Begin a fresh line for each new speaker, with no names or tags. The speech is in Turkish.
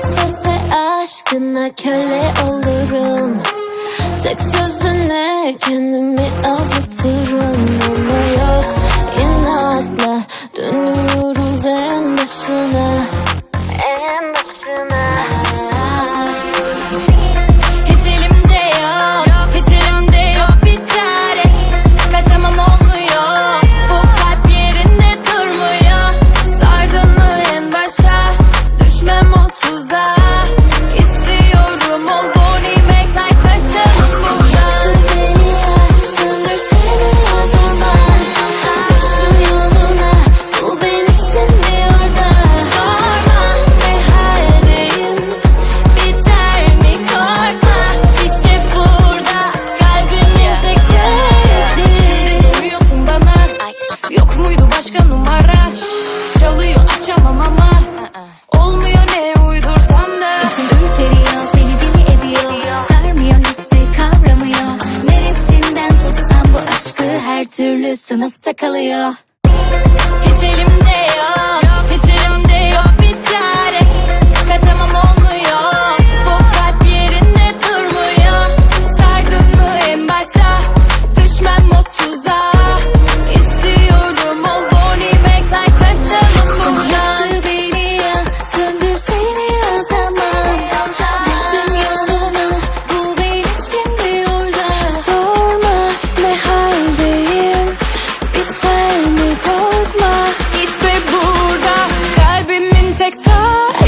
istese aşkına köle olurum. Tek sözüne kendimi avuturum.
Başka numara Çalıyor açamam ama. Olmuyor ne uydursam da.
İçim ürperiyor, beni deli ediyor. Sarmıyor hissi kavramıyor. Neresinden tutsam bu aşkı her türlü sınıfta kalıyor.
Hiç yok Like time